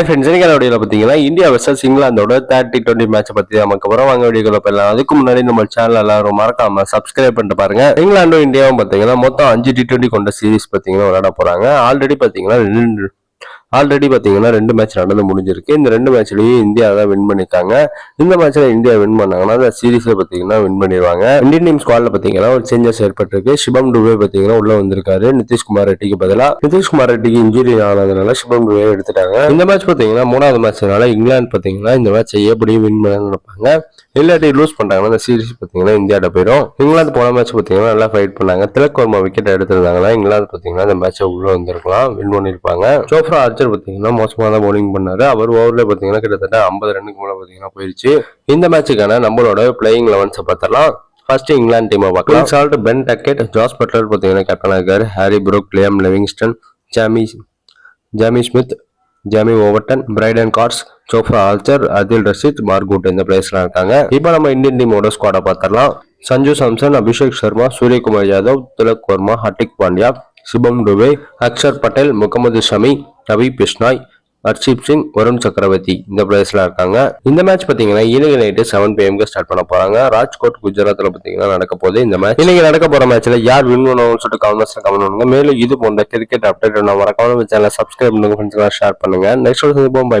Hi friends இன்னைக்கு வீடியோவில் பார்த்தீங்கன்னா இந்தியா வர்சஸ் இங்கிலாந்தோட தேர்ட்டி டுவெண்ட்டி மேட்ச் பற்றி நமக்கு அப்புறம் வாங்க வீடியோக்குள்ள போயிடலாம். அதுக்கு முன்னாடி நம்ம சேனல் எல்லாரும் மறக்காம சப்ஸ்கிரைப் பண்ணிட்டு பாருங்க. இங்கிலாண்டும் இந்தியாவும் பார்த்தீங்கன்னா மொத்தம் அஞ்சு டி டுவெண்ட்டி கொண்ட சீரிஸ் பார்த்தீங்கன்னா விளையாட போறாங்க. ஆல்ரெடி பார்த்தீங்கன்னா ரெண்டு ஆல்ரெடி பார்த்தீங்கன்னா ரெண்டு மேட்ச் நடந்து முடிஞ்சிருக்கு. இந்த ரெண்டு மேட்ச்லையும் இந்தியா தான் வின் பண்ணியிருக்காங்க இந்த மேட்ச்ல இந்தியா வின் பண்ணாங்கன்னா அந்த சீரீஸ்ல பார்த்தீங்கன்னா வின் பண்ணிடுவாங்க இந்தியன் டீம் ஸ்குவாட்ல பார்த்தீங்கன்னா ஒரு சேஞ்சஸ் ஏற்பட்டிருக்கு. சிவம் டுபே பார்த்தீங்கன்னா உள்ள வந்திருக்காரு. நிதிஷ்குமார் ரெட்டிக்கு பதிலாக நிதிஷ்குமார் ரெட்டிக்கு இன்ஜுரி ஆனதுனால சிவம் டுபே எடுத்துட்டாங்க. இந்த மேட்ச் பார்த்தீங்கன்னா மூணாவது மேட்ச்னால இங்கிலாந்து பார்த்தீங்கன்னா இந்த மேட்சை எப்படியும் வின் பண்ண நினைப்பாங்க. இல்லாட்டி லூஸ் பண்ணிட்டாங்கன்னா இந்த சீரிஸ் பார்த்தீங்கன்னா இந்தியாட்ட போயிடும் இங்கிலாந்து போன மேட்ச் பார்த்தீங்கன்னா நல்லா ஃபைட் பண்ணாங்க. திலக் வர்மா விக்கெட் எடுத்திருந்தாங்கன்னா இங்கிலாந்து பார்த்தீங்கன்னா இந்த மேட்சை உள்ள வந்திருக்கலாம். வின் பண்ணியிருப்பாங்க ஜோஃப்ரா ஆர்ச்சர் பார்த்தீங்கன்னா மோசமாக தான் பவுலிங் பண்ணார். அவர் ஓவரில் பார்த்தீங்கன்னா கிட்டத்தட்ட ஐம்பது ரன்னுக்கு மேலே பார்த்தீங்கன்னா போயிடுச்சு இந்த மேட்சுக்கான நம்மளோட பிளேயிங் லெவன்ஸை பார்த்தலாம் ஃபர்ஸ்ட் இங்கிலாந்து டீமை பார்க்கலாம். Salt Ben Duckett Jos Buttler பார்த்தீங்கன்னா கேப்டனாக இருக்கார். Harry Brook Liam Livingstone Jamie Jamie Smith Jamie Overton Brydon Carse Jofra Archer அதில் ரஷித் மார்கூட் இந்த பிளேஸ்லாம் இருக்காங்க. இப்போ நம்ம இந்தியன் டீமோட ஸ்குவாடை பார்த்துடலாம். சஞ்சு சாம்சன் அபிஷேக் சர்மா சூரியகுமார் யாதவ் திலக் வர்மா ஹர்திக் பாண்டியா சிபம் டுபே அக்ஷர் பட்டேல் முகமது ஷமி ரவி பிஷ்னாய் ஹர்ஷீப் சிங் வருண் சக்கரவர்த்தி இந்த பிளேஸ்ல இருக்காங்க. இந்த மேட்ச் பாத்தீங்கன்னா இன்னைக்கு நைட்டு செவன் பிஎம்க்கு ஸ்டார்ட் பண்ண போறாங்க. ராஜ்கோட் குஜராத்ல பாத்தீங்கன்னா நடக்க போகுது. இந்த மேட்ச் இன்னைக்கு நடக்க போற மேட்ச்ல யார் வின் பண்ணணும்னு சொல்லிட்டு கமெண்ட்ஸ்ல கமெண்ட் பண்ணுங்க. மேலும் இது போன்ற கிரிக்கெட் அப்டேட் நான் மறக்காம சேனல் சப்ஸ்கிரைப் பண்ணுங்க ஃப்ரெண்ட்ஸ் ஷேர் பண்ணுங்க. நெக்ஸ்ட் சந்திப்போம். Bye bye